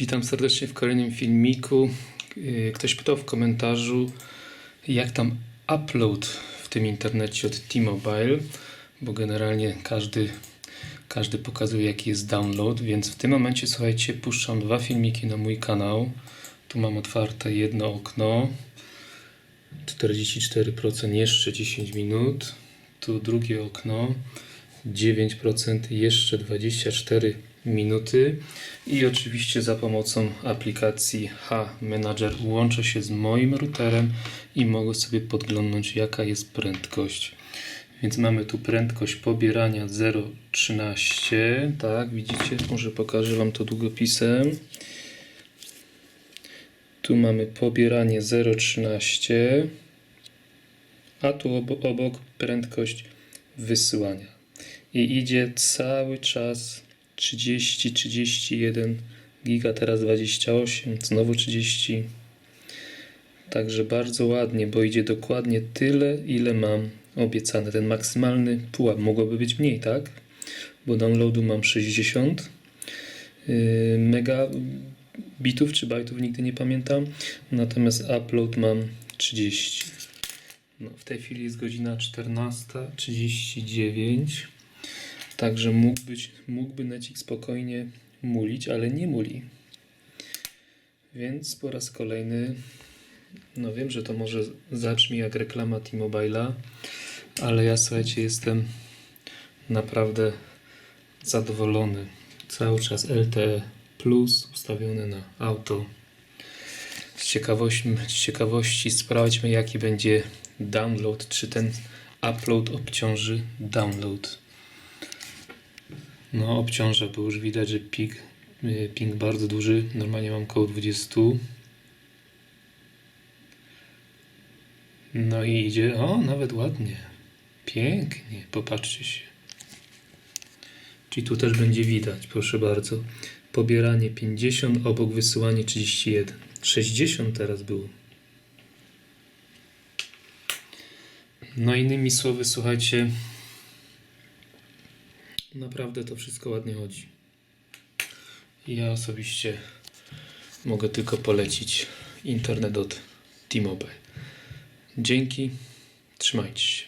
Witam serdecznie w kolejnym filmiku. Yy, Ktoś pytał w komentarzu, jak tam upload w tym internecie od T-Mobile, bo generalnie każdy, każdy pokazuje, jaki jest download, więc w tym momencie, słuchajcie, puszczam dwa filmiki na mój kanał. Tu mam otwarte jedno okno, 44% jeszcze 10 minut. Tu drugie okno, 9% jeszcze 24 minuty. I oczywiście za pomocą aplikacji H-Manager łączę się z moim routerem i mogę sobie podglądnąć jaka jest prędkość. Więc mamy tu prędkość pobierania 0,13. Tak, widzicie? Może pokażę Wam to długopisem. Tu mamy pobieranie 0,13, a tu obok prędkość wysyłania. I idzie cały czas 30, 31 giga, teraz 28, znowu 30. Także bardzo ładnie, bo idzie dokładnie tyle, ile mam obiecane. Ten maksymalny pułap mogłoby być mniej, tak? Bo downloadu mam 60 yy, megabitów czy bajtów, nigdy nie pamiętam. Natomiast upload mam 30. No, w tej chwili jest godzina 14.39. Także mógł być, mógłby Necik spokojnie mulić, ale nie muli. Więc po raz kolejny, no wiem, że to może zabrzmi jak reklama T-Mobile'a, ale ja słuchajcie, jestem naprawdę zadowolony. Cały czas LTE Plus ustawione na auto. Z ciekawości, z ciekawości sprawdźmy, jaki będzie download, czy ten upload obciąży download. No, obciąża, bo już widać, że ping, y, ping bardzo duży. Normalnie mam około 20. No i idzie, o, nawet ładnie. Pięknie, popatrzcie się. Czyli tu też będzie widać, proszę bardzo. Pobieranie 50, obok wysyłanie 31. 60 teraz było. No innymi słowy, słuchajcie, naprawdę to wszystko ładnie chodzi. Ja osobiście mogę tylko polecić internet od T-Mobile. Dzięki, trzymajcie się.